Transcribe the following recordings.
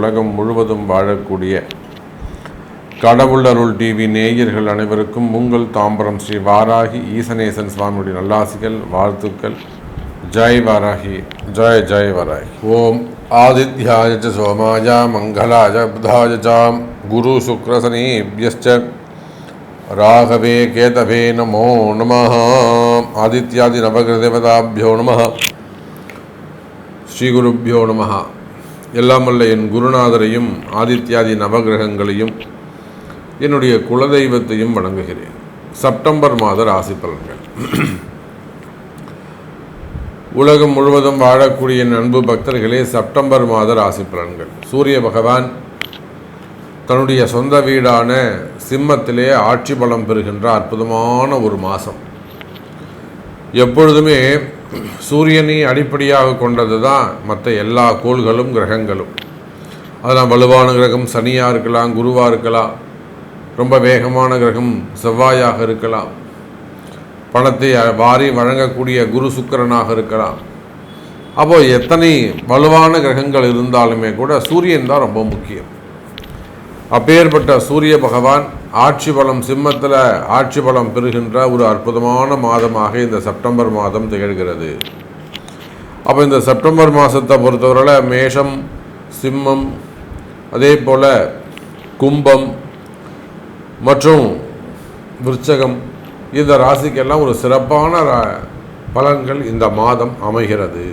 உலகம் முழுவதும் வாழக்கூடிய கடவுளருள் டிவி நேயர்கள் அனைவருக்கும் உங்கள் தாம்பரம் ஸ்ரீ வாராகி ஈசனேசன் சுவாமியுடைய நல்லாசிகள் வாழ்த்துக்கள். ஜெய் வாராகி ஜெய் ஜெய் வாராகி. ஓம் ஆதித்யாய ச சோமாய மங்களாய புதாய சாம் குரு சுக்ரசனீபியஸ்ச ராகவே கேதவே நமோ நம. ஆதித்யாதி நவகிரதேவதாபியோ நம. ஸ்ரீகுருப்பியோ நம. எல்லாமல்ல என் குருநாதரையும் ஆதித்யாதி நவகிரகங்களையும் என்னுடைய குலதெய்வத்தையும் வணங்குகிறேன். செப்டம்பர் மாத ராசி பலன்கள். உலகம் முழுவதும் வாழக்கூடிய அன்பு பக்தர்களே செப்டம்பர் மாத ராசி பலன்கள். சூரிய பகவான் தன்னுடைய சொந்த வீடான சிம்மத்திலே ஆட்சி பலம் பெறுகின்ற அற்புதமான ஒரு மாதம். எப்பொழுதுமே சூரியனை அடிப்படையாக கொண்டது தான் மற்ற எல்லா கோள்களும் கிரகங்களும். அதெல்லாம் வலுவான கிரகம் சனியாக இருக்கலாம் குருவாக இருக்கலாம். ரொம்ப வேகமான கிரகம் செவ்வாயாக இருக்கலாம். பணத்தை வாரி வழங்கக்கூடிய குரு சுக்கரனாக இருக்கலாம். அப்போது எத்தனை வலுவான கிரகங்கள் இருந்தாலுமே கூட சூரியன் தான் ரொம்ப முக்கியம். அப்பேற்பட்ட சூரிய பகவான் ஆட்சி பலம் சிம்மத்தில் ஆட்சி பலம் பெறுகின்ற ஒரு அற்புதமான மாதமாக இந்த செப்டம்பர் மாதம் திகழ்கிறது. அப்போ இந்த செப்டம்பர் மாதத்தை பொறுத்தவரையில் மேஷம் சிம்மம் அதே போல் கும்பம் மற்றும் விருச்சகம் இந்த ராசிக்கெல்லாம் ஒரு சிறப்பான ரா- பலன்கள் இந்த மாதம் அமைகிறது.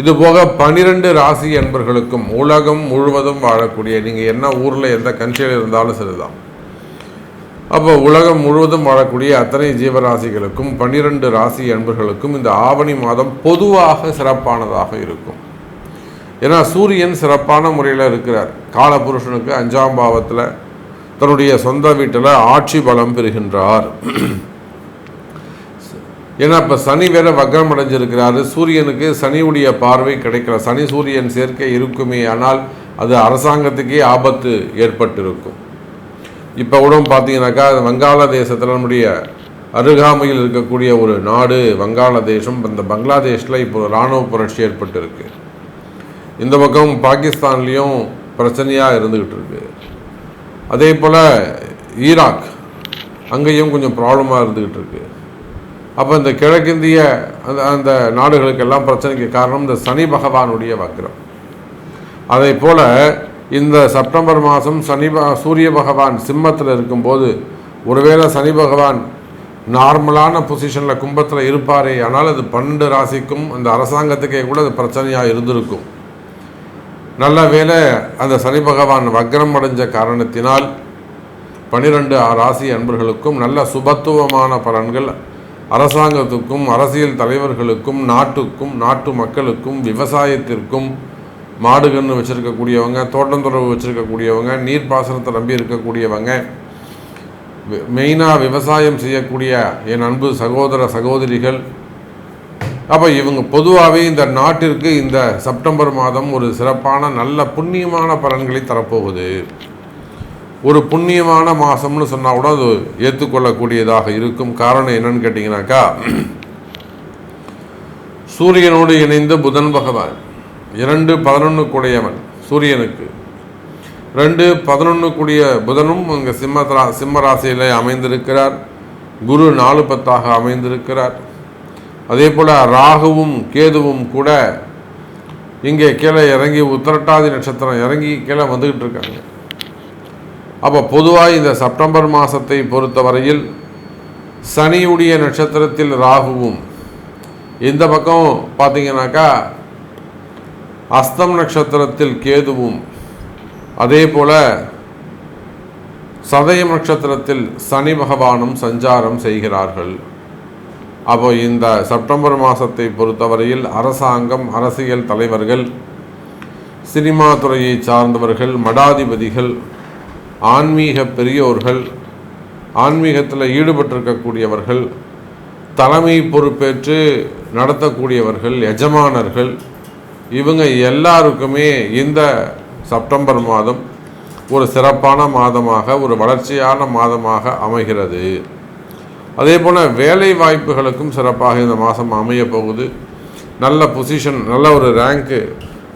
இதுபோக பனிரெண்டு ராசி என்பர்களுக்கும் உலகம் முழுவதும் வாழக்கூடிய நீங்கள் என்ன ஊரில் எந்த கண்ட்ரியில் இருந்தாலும் சரிதான். அப்போ உலகம் முழுவதும் வாழக்கூடிய அத்தனை ஜீவராசிகளுக்கும் பன்னிரண்டு ராசி அன்பர்களுக்கும் இந்த ஆவணி மாதம் பொதுவாக சிறப்பானதாக இருக்கும். ஏன்னா சூரியன் சிறப்பான முறையில் இருக்கிறார். காலபுருஷனுக்கு அஞ்சாம் பாவத்தில் தன்னுடைய சொந்த வீட்டில் ஆட்சி பலம் பெறுகின்றார். ஏன்னா இப்போ சனி வேற வக்ரம் அடைஞ்சிருக்கிறாரு சூரியனுக்கு சனியுடைய பார்வை கிடைக்கல. சனி சூரியன் சேர்க்கை இருக்குமே ஆனால் அது அரசாங்கத்துக்கே ஆபத்து ஏற்பட்டிருக்கும். இப்போ கூட பார்த்தீங்கன்னாக்கா வங்காளதேசத்தில் நம்முடைய அருகாமையில் இருக்கக்கூடிய ஒரு நாடு வங்காளதேசம் இந்த பங்களாதேஷில் இப்போ இராணுவ புரட்சி ஏற்பட்டிருக்கு. இந்த பக்கம் பாகிஸ்தான்லேயும் பிரச்சனையாக இருந்துக்கிட்டு இருக்கு அதே போல் ஈராக் அங்கேயும் கொஞ்சம் ப்ராப்ளமாக இருந்துக்கிட்டு இருக்குது அப்போ இந்த கிழக்கிந்திய அந்த அந்த நாடுகளுக்கெல்லாம் பிரச்சனைக்கு காரணம் இந்த சனி பகவானுடைய வக்ரம். அதே போல் இந்த செப்டம்பர் மாதம் சனி ப- சூரிய பகவான் சிம்மத்தில் இருக்கும்போது ஒருவேளை சனி பகவான் நார்மலான பொசிஷனில் கும்பத்தில் இருப்பாரே ஆனால் அது பன்னெண்டு ராசிக்கும் அந்த அரசாங்கத்துக்கே கூட அது பிரச்சனையாக இருந்திருக்கும். நல்ல வேளை அந்த சனி பகவான் வக்ரம் அடைஞ்ச காரணத்தினால் பனிரெண்டு ராசி அன்பர்களுக்கும் நல்ல சுபத்துவமான பலன்கள் அரசாங்கத்துக்கும் அரசியல் தலைவர்களுக்கும் நாட்டுக்கும் நாட்டு மக்களுக்கும் விவசாயத்திற்கும் மாடு கன்று வச்சுருக்கக்கூடியவங்க தோட்டந்துறவு வச்சுருக்கக்கூடியவங்க நீர்ப்பாசனத்தை நம்பி இருக்கக்கூடியவங்க மெயினாக விவசாயம் செய்யக்கூடிய என் அன்பு சகோதர சகோதரிகள் அப்போ இவங்க பொதுவாகவே இந்த நாட்டிற்கு இந்த செப்டம்பர் மாதம் ஒரு சிறப்பான நல்ல புண்ணியமான பலன்களை தரப்போகுது. ஒரு புண்ணியமான மாதம்னு சொன்னால் கூட அது ஏற்றுக்கொள்ளக்கூடியதாக இருக்கும். காரணம் என்னன்னு கேட்டிங்கனாக்கா சூரியனோடு இணைந்த புதன் பகவான். இரண்டு பதினொன்று கூடையவன் சூரியனுக்கு. ரெண்டு பதினொன்று கூடிய புதனும் இங்கே சிம்ம சிம்ம ராசியில் அமைந்திருக்கிறார். குரு நாலு பத்தாக அமைந்திருக்கிறார். அதே போல் ராகுவும் கேதுவும் கூட இங்கே கீழே இறங்கி உத்திரட்டாதி நட்சத்திரம் இறங்கி கீழே வந்துக்கிட்டு இருக்காங்க. அப்போ பொதுவாக இந்த செப்டம்பர் மாதத்தை பொறுத்தவரையில் சனியுடைய நட்சத்திரத்தில் ராகுவும் இந்த பக்கம் பார்த்தீங்கன்னாக்கா அஸ்தம் நட்சத்திரத்தில் கேதுவும் அதே போல் சதயம் நட்சத்திரத்தில் சனி பகவானும் சஞ்சாரம் செய்கிறார்கள். அப்போ இந்த செப்டம்பர் மாதத்தை பொறுத்தவரையில் அரசாங்கம் அரசியல் தலைவர்கள் சினிமா துறையை சார்ந்தவர்கள் மடாதிபதிகள் ஆன்மீக பெரியோர்கள் ஆன்மீகத்தில் ஈடுபட்டிருக்கக்கூடியவர்கள் தலைமை பொறுப்பேற்று நடத்தக்கூடியவர்கள் எஜமானர்கள் இவங்க எல்லாருக்குமே இந்த செப்டம்பர் மாதம் ஒரு சிறப்பான மாதமாக ஒரு வளர்ச்சியான மாதமாக அமைகிறது. அதே போல் வேலை வாய்ப்புகளுக்கும் சிறப்பாக இந்த மாதம் அமைய போகுது. நல்ல பொசிஷன் நல்ல ஒரு ரேங்க்கு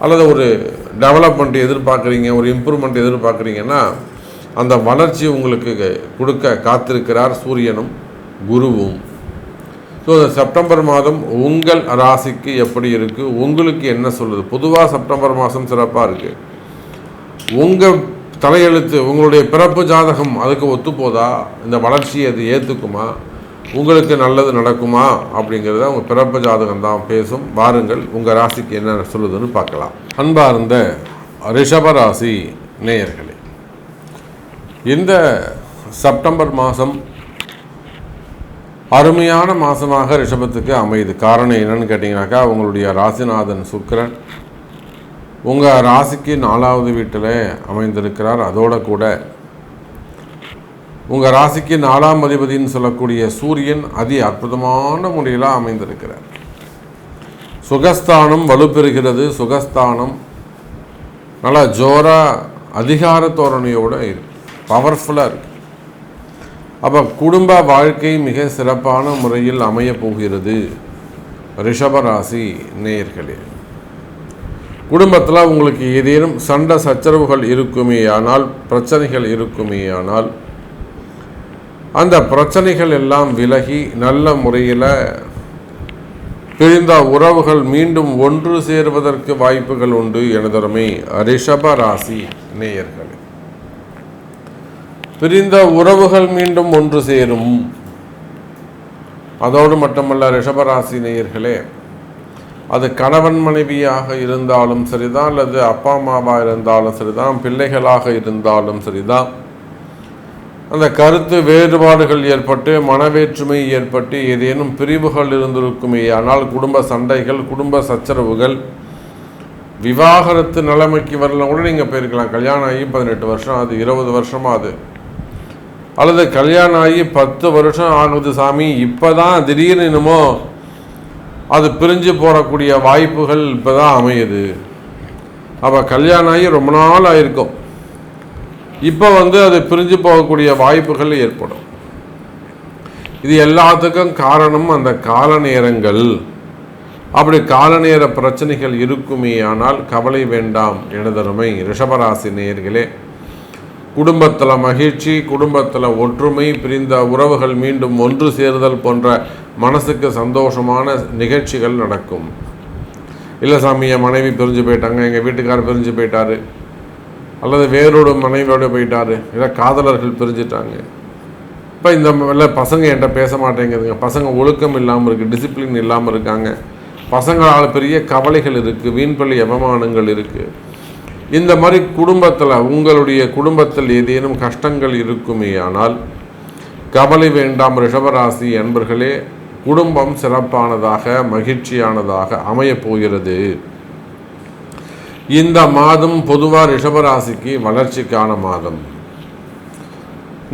அல்லது ஒரு டெவலப்மெண்ட் எதிர்பார்க்குறீங்க ஒரு இம்ப்ரூவ்மெண்ட் எதிர்பார்க்குறீங்கன்னா அந்த வளர்ச்சி உங்களுக்கு கொடுக்க காத்திருக்கிறார் சூரியனும் குருவும். ஸோ செப்டம்பர் மாதம் உங்கள் ராசிக்கு எப்படி இருக்குது உங்களுக்கு என்ன சொல்லுது? பொதுவாக செப்டம்பர் மாதம் சிறப்பாக இருக்குது உங்கள் தலையெழுத்து உங்களுடைய பிறப்பு ஜாதகம் அதுக்கு ஒத்துப்போதா? இந்த வளர்ச்சியை அது ஏற்றுக்குமா உங்களுக்கு நல்லது நடக்குமா? அப்படிங்கிறத உங்கள் பிறப்பு ஜாதகம் தான் பேசும். வாருங்கள் உங்கள் ராசிக்கு என்ன சொல்லுதுன்னு பார்க்கலாம். அன்பார்ந்த ரிஷபராசி நேயர்கள். இந்த செப்டம்பர் மாதம் அருமையான மாதமாக ரிஷபத்துக்கு அமையுது. காரணம் என்னன்னு கேட்டிங்கனாக்கா உங்களுடைய ராசிநாதன் சுக்கரன் உங்கள் ராசிக்கு நாலாவது வீட்டில் அமைந்திருக்கிறார். அதோட கூட உங்கள் ராசிக்கு நாலாம் அதிபதினு சொல்லக்கூடிய சூரியன் அதி அற்புதமான முறையில் அமைந்திருக்கிறார். சுகஸ்தானம் வலுப்பெறுகிறது. சுகஸ்தானம் நல்லா ஜோராக அதிகார தோரணையோடு இருக்கும் பவர்ஃபுல்லாக இருக்கு. அப்போ குடும்ப வாழ்க்கை மிக சிறப்பான முறையில் அமையப் போகிறது ரிஷபராசி நேயர்களே. குடும்பத்தில் உங்களுக்கு ஏதேனும் சண்டை சச்சரவுகள் இருக்குமேயானால் பிரச்சனைகள் இருக்குமேயானால் அந்த பிரச்சனைகள் எல்லாம் விலகி நல்ல முறையில் பிரிந்த உறவுகள் மீண்டும் ஒன்று சேருவதற்கு வாய்ப்புகள் உண்டு எனதருமை ரிஷபராசி நேயர்கள். பிரிந்த உறவுகள் மீண்டும் ஒன்று சேரும். அதோடு மட்டுமல்ல ரிஷபராசி நேயர்களே அது கணவன் மனைவியாக இருந்தாலும் சரிதான் அல்லது அப்பா அம்மாவாக இருந்தாலும் சரிதான் பிள்ளைகளாக இருந்தாலும் சரிதான். அந்த கருத்து வேறுபாடுகள் ஏற்பட்டு மனவேற்றுமை ஏற்பட்டு ஏதேனும் பிரிவுகள் இருந்திருக்குமே ஆனால் குடும்ப சண்டைகள் குடும்ப சச்சரவுகள் விவாகரத்து நிலைமைக்கு வரலாம் கூட நீங்கள் போயிருக்கலாம். கல்யாணம் ஆகி பதினெட்டு வருஷம் அது இருபது வருஷமாக அது அல்லது கல்யாணம் ஆகி பத்து வருஷம் ஆகுது சாமி இப்போ தான் திடீர்னு என்னமோ அது பிரிஞ்சு போகக்கூடிய வாய்ப்புகள் இப்போ தான் அமையுது. அப்போ கல்யாணம் ஆகி ரொம்ப நாள் ஆயிருக்கும். இப்போ வந்து அது பிரிஞ்சு போகக்கூடிய வாய்ப்புகள் ஏற்படும். இது எல்லாத்துக்கும் காரணம் அந்த கால நேரங்கள். அப்படி கால நேர பிரச்சனைகள் இருக்குமே ஆனால் கவலை வேண்டாம் எனதருமை ரிஷபராசி நேயர்களே. குடும்பத்தில் மகிழ்ச்சி குடும்பத்தில் ஒற்றுமை பிரிந்த உறவுகள் மீண்டும் ஒன்று சேருதல் போன்ற மனசுக்கு சந்தோஷமான நிகழ்ச்சிகள் நடக்கும். இல்லை சாமி என் மனைவி பிரிஞ்சு போயிட்டாங்க எங்கள் வீட்டுக்காரர் பிரிஞ்சு போயிட்டாரு. அல்லது வேறோட மனைவியோடு போயிட்டாரு. இல்லை காதலர்கள் பிரிஞ்சிட்டாங்க. இப்போ இந்த இல்லை பசங்க என்கிட்ட பேச மாட்டேங்குதுங்க. பசங்க ஒழுக்கம் இல்லாமல் இருக்குது டிசிப்ளின் இல்லாமல் இருக்காங்க. பசங்களால் பெரிய கவலைகள் இருக்குது வீண்பள்ளி அவமானங்கள் இருக்குது இந்த மாதிரி குடும்பத்தில் உங்களுடைய குடும்பத்தில் ஏதேனும் கஷ்டங்கள் இருக்குமே ஆனால் கவலை வேண்டாம் ரிஷபராசி அன்பர்களே குடும்பம் சிறப்பானதாக மகிழ்ச்சியானதாக அமையப் போகிறது. இந்த மாதம் பொதுவாக ரிஷபராசிக்கு வளர்ச்சிக்கான மாதம்.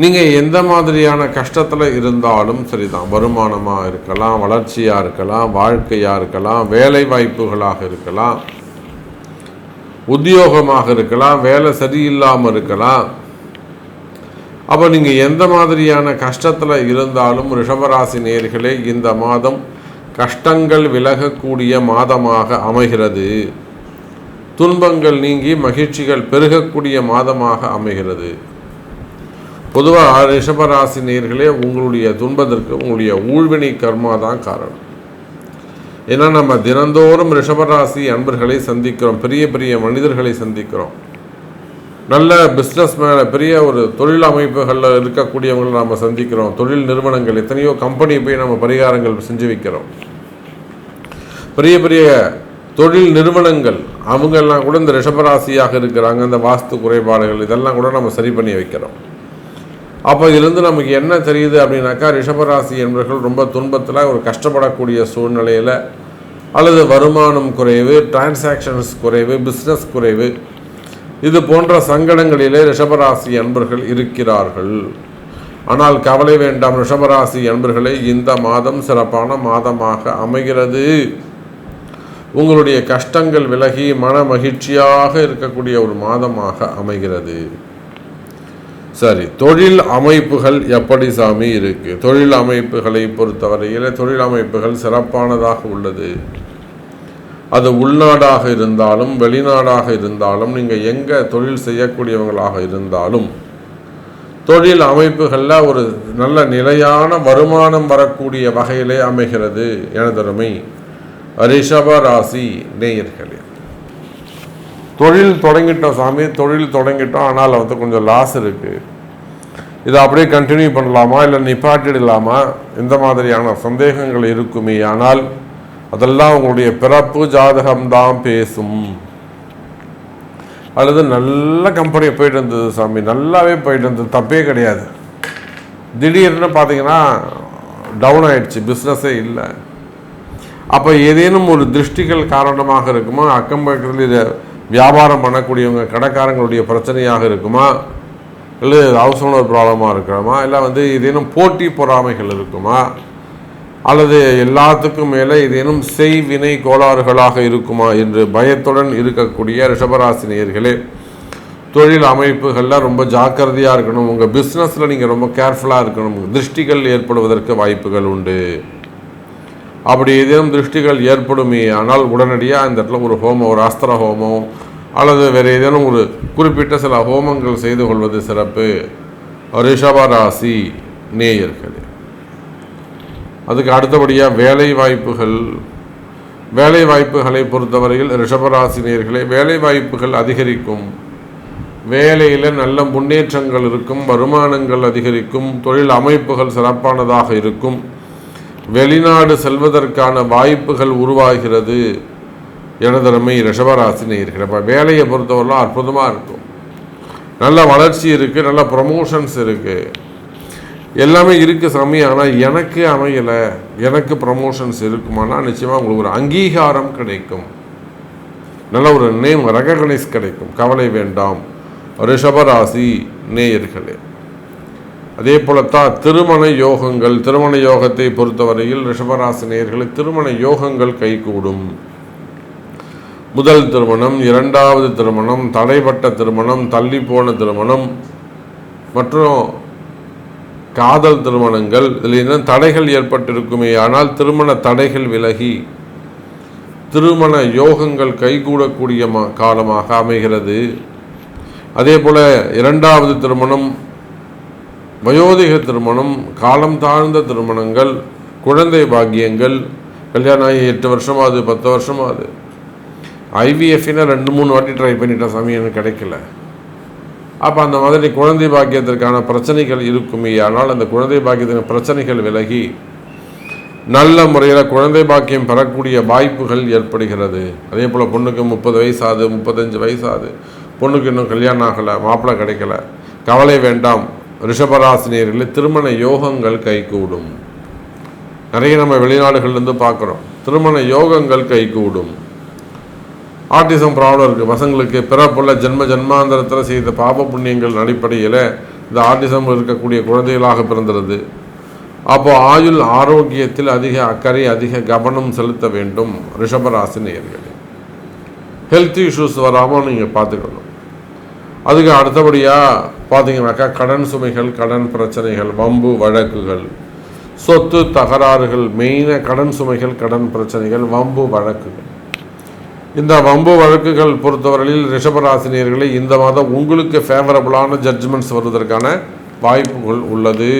நீங்கள் எந்த மாதிரியான கஷ்டத்தில் இருந்தாலும் சரிதான். வருமானமாக இருக்கலாம் வளர்ச்சியாக இருக்கலாம் வாழ்க்கையாக இருக்கலாம் வேலை வாய்ப்புகளாக இருக்கலாம். உத்தியோகமாக இருக்கலாம் வேலை சரியில்லாமல் இருக்கலாம். அப்போ நீங்கள் எந்த மாதிரியான கஷ்டத்தில் இருந்தாலும் ரிஷபராசி நேர்களே இந்த மாதம் கஷ்டங்கள் விலகக்கூடிய மாதமாக அமைகிறது. துன்பங்கள் நீங்கி மகிழ்ச்சிகள் பெருகக்கூடிய மாதமாக அமைகிறது. பொதுவாக ரிஷபராசி நேர்களே உங்களுடைய துன்பத்திற்கு உங்களுடைய ஊழ்வினை கர்மா தான் காரணம். ஏன்னா நம்ம தினந்தோறும் ரிஷபராசி அன்பர்களை சந்திக்கிறோம். பெரிய பெரிய மனிதர்களை சந்திக்கிறோம். நல்ல பிஸ்னஸ் மேன பெரிய ஒரு தொழில் அமைப்புகளில் இருக்கக்கூடியவங்களை நாம் சந்திக்கிறோம். தொழில் நிறுவனங்கள் எத்தனையோ கம்பெனி போய் நம்ம பரிகாரங்கள் செஞ்சு வைக்கிறோம். பெரிய பெரிய தொழில் நிறுவனங்கள் அவங்கெல்லாம் கூட இந்த ரிஷபராசியாக இருக்கிறாங்க. இந்த வாஸ்து குறைபாடுகள் இதெல்லாம் கூட நம்ம சரி பண்ணி வைக்கிறோம். அப்போ இதிலிருந்து நமக்கு என்ன தெரியுது அப்படின்னாக்கா ரிஷபராசி என்பவர்கள் ரொம்ப துன்பத்தில் ஒரு கஷ்டப்படக்கூடிய சூழ்நிலையில் அல்லது வருமானம் குறைவு டிரான்சாக்ஷன்ஸ் குறைவு பிஸ்னஸ் குறைவு இது போன்ற சங்கடங்களிலே ரிஷபராசி அன்பர்கள் இருக்கிறார்கள். ஆனால் கவலை வேண்டாம் ரிஷபராசி அன்பர்களே இந்த மாதம் சிறப்பான மாதமாக அமைகிறது. உங்களுடைய கஷ்டங்கள் விலகி மன மகிழ்ச்சியாக இருக்கக்கூடிய ஒரு மாதமாக அமைகிறது. சரி தொழில் அமைப்புகள் எப்படி சாமி இருக்கு? தொழில் அமைப்புகளை பொறுத்தவரையில் தொழில் அமைப்புகள் சிறப்பானதாக உள்ளது. அது உள்நாடாக இருந்தாலும் வெளிநாடாக இருந்தாலும் நீங்கள் எங்கே தொழில் செய்யக்கூடியவங்களாக இருந்தாலும் தொழில் அமைப்புகளில் ஒரு நல்ல நிலையான வருமானம் வரக்கூடிய வகையிலே அமைகிறது. எனதருமை ரிஷப ராசி நேயர்களே தொழில் தொடங்கிட்டோம் சாமி தொழில் தொடங்கிட்டோம் ஆனால் வந்து கொஞ்சம் லாஸ் இருக்குது இதை அப்படியே கண்டினியூ பண்ணலாமா? இல்லை நிப்பாட்டிடலாமா? இந்த மாதிரியான சந்தேகங்கள் இருக்குமே. ஆனால் அதெல்லாம் உங்களுடைய பிறப்பு ஜாதகம்தான் பேசும். அல்லது நல்ல கம்பெனி போயிட்டு இருந்தது சாமி. நல்லாவே போயிட்டு இருந்தது. தப்பே கிடையாது. திடீர்னு பார்த்தீங்கன்னா டவுன் ஆயிடுச்சு. பிஸ்னஸே இல்லை. அப்போ ஏதேனும் ஒரு திருஷ்டிகள் காரணமாக இருக்குமோ? அக்கம் பக்கத்தில் இதை வியாபாரம் பண்ணக்கூடியவங்க கடைக்காரங்களுடைய பிரச்சனையாக இருக்குமா? இல்லை ஹவுஸ் ஓனர் ப்ராப்ளமாக இருக்கிறோமா? இல்லை வந்து ஏதேனும் போட்டி பொறாமைகள் இருக்குமா? அல்லது எல்லாத்துக்கும் மேலே ஏதேனும் செய்வினை கோளாறுகளாக இருக்குமா? என்று பயத்துடன் இருக்கக்கூடிய ரிஷபராசினியர்களே தொழில் அமைப்புகளில் ரொம்ப ஜாக்கிரதையாக இருக்கணும். உங்கள் பிஸ்னஸில் நீங்கள் ரொம்ப கேர்ஃபுல்லாக இருக்கணும். திருஷ்டிகள் ஏற்படுவதற்கு வாய்ப்புகள் உண்டு. அப்படி ஏதேனும் திருஷ்டிகள் ஏற்படுமே ஆனால் உடனடியாக இந்த இடத்துல ஒரு ஹோமம் ஒரு அஸ்திர ஹோமம் அல்லது வேறு ஏதேனும் ஒரு குறிப்பிட்ட சில ஹோமங்கள் செய்து கொள்வது சிறப்பு. ரிஷபராசி நேயர்களே அதுக்கு அடுத்தபடியாக வேலை வாய்ப்புகள். வேலை வாய்ப்புகளை பொறுத்தவரையில் ரிஷபராசினியர்களே வேலை வாய்ப்புகள் அதிகரிக்கும். வேலையில் நல்ல முன்னேற்றங்கள் இருக்கும் வருமானங்கள் அதிகரிக்கும் தொழில் அமைப்புகள் சிறப்பானதாக இருக்கும். வெளிநாடு செல்வதற்கான வாய்ப்புகள் உருவாகிறது. எனதரமை ரிஷபராசி நேயர்கள் அப்போ வேலையை பொறுத்தவரைலாம் அற்புதமாக இருக்கும். நல்ல வளர்ச்சி இருக்குது நல்ல ப்ரமோஷன்ஸ் இருக்குது எல்லாமே இருக்குது சாமி ஆனால் எனக்கு அமையலை. எனக்கு ப்ரமோஷன்ஸ் இருக்குமானா நிச்சயமாக உங்களுக்கு ஒரு அங்கீகாரம் கிடைக்கும். நல்ல ஒரு நேம் ரெகக்னைஸ் கிடைக்கும். கவலை வேண்டாம். ரிஷபராசி நேயர்களே. அதே போலத்தான் திருமண யோகங்கள் திருமண யோகத்தை பொறுத்தவரையில் ரிஷபராசி திருமண யோகங்கள் கைகூடும். முதல் திருமணம் இரண்டாவது திருமணம் தடைப்பட்ட திருமணம் தள்ளி போன திருமணம் மற்றும் காதல் திருமணங்கள். இதில் என்ன தடைகள் ஏற்பட்டிருக்குமே ஆனால் திருமண தடைகள் விலகி திருமண யோகங்கள் கைகூடக்கூடிய காலமாக அமைகிறது. அதே போல் இரண்டாவது திருமணம் வயோதிக திருமணம் காலம் தாழ்ந்த திருமணங்கள் குழந்தை பாக்கியங்கள் கல்யாணம் ஆகி எட்டு வருஷமாகுது பத்து வருஷமாகுது ஐவிஎஃப்னா ரெண்டு மூணு வாட்டி ட்ரை பண்ணிட்டேன் சாமி எனக்கு கிடைக்கல. அப்போ அந்த மாதிரி குழந்தை பாக்கியத்திற்கான பிரச்சனைகள் இருக்குமே ஆனால் அந்த குழந்தை பாக்கியத்தின் பிரச்சனைகள் விலகி நல்ல முறையில் குழந்தை பாக்கியம் பெறக்கூடிய வாய்ப்புகள் ஏற்படுகிறது. அதே போல் பொண்ணுக்கு முப்பது வயசாது முப்பத்தஞ்சு வயசாது பொண்ணுக்கு இன்னும் கல்யாணம் ஆகலை மாப்பிள்ளை கிடைக்கல கவலை வேண்டாம் ரிஷபராசினியர்களில் திருமண யோகங்கள் கைகூடும். நிறைய நம்ம வெளிநாடுகள்லேருந்து பார்க்குறோம். திருமண யோகங்கள் கைகூடும். ஆர்டிசம் ப்ராப்ளம் இருக்குது பசங்களுக்கு பிறப்புள்ள ஜென்ம ஜென்மாந்தரத்தில் செய்த பாப புண்ணியங்கள் அடிப்படையில் இந்த ஆர்டிசம் இருக்கக்கூடிய குழந்தைகளாக பிறந்துருது. அப்போது ஆயுள் ஆரோக்கியத்தில் அதிக அக்கறை அதிக கவனம் செலுத்த வேண்டும் ரிஷபராசி ஹெல்த் இஷ்யூஸ் வராமல் நீங்கள் பார்த்துக்கணும். அதுக்கு அடுத்தபடியாக பார்த்தீங்கன்னாக்கா கடன் சுமைகள் கடன் பிரச்சனைகள் வம்பு வழக்குகள் சொத்து தகராறுகள் மெயினாக கடன் சுமைகள் கடன் பிரச்சனைகள் வம்பு வழக்குகள். இந்த வம்பு வழக்குகள் பொறுத்தவரையில் ரிஷபராசினியர்களை இந்த மாதம் உங்களுக்கு ஃபேவரபுளான ஜட்ஜ்மெண்ட்ஸ் வருவதற்கான வாய்ப்புகள் உள்ளது.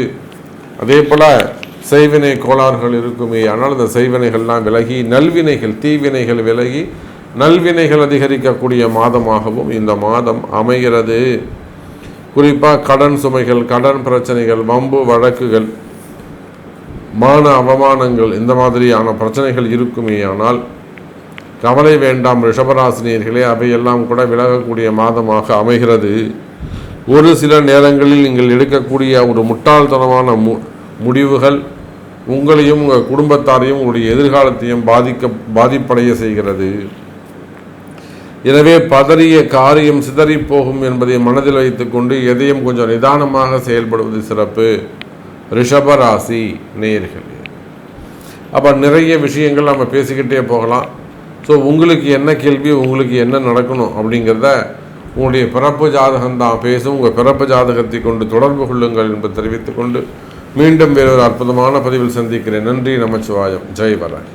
அதே போல் செய்வினை கோளாறுகள் இருக்குமே ஆனால் இந்த செய்வினைகள்லாம் விலகி நல்வினைகள் தீவினைகள் விலகி நல்வினைகள் அதிகரிக்கக்கூடிய மாதமாகவும் இந்த மாதம் அமைகிறது. குறிப்பாக கடன் சுமைகள் கடன் பிரச்சனைகள் வம்பு வழக்குகள் மான அவமானங்கள் இந்த மாதிரியான பிரச்சனைகள் இருக்குமே ஆனால் கவலை வேண்டாம் ரிஷபராசினியர்களே அவையெல்லாம் கூட விலகக்கூடிய மாதமாக அமைகிறது. ஒரு சில நேரங்களில் நீங்கள் எடுக்கக்கூடிய ஒரு முட்டாள்தனமான மு முடிவுகள் உங்களையும் உங்கள் குடும்பத்தாரையும் உங்களுடைய எதிர்காலத்தையும் பாதிக்க பாதிப்படைய செய்கிறது. எனவே பதறிய காரியம் சிதறி போகும் என்பதை மனதில் வைத்துக்கொண்டு எதையும் கொஞ்சம் நிதானமாக செயல்படுவது சிறப்பு. ரிஷபராசி நேர்கள் அப்போ நிறைய விஷயங்கள் நம்ம பேசிக்கிட்டே போகலாம். ஸோ உங்களுக்கு என்ன கேள்வி உங்களுக்கு என்ன நடக்கணும் அப்படிங்கிறத உங்களுடைய பிறப்பு ஜாதகம் தான் பேசும். உங்கள் பிறப்பு ஜாதகத்தை கொண்டு தொடர்பு கொள்ளுங்கள் என்பதை தெரிவித்துக்கொண்டு மீண்டும் வேறொரு அற்புதமான பதிவில் சந்திக்கிறேன். நன்றி நமச்சிவாயம். ஜெய் வராகி.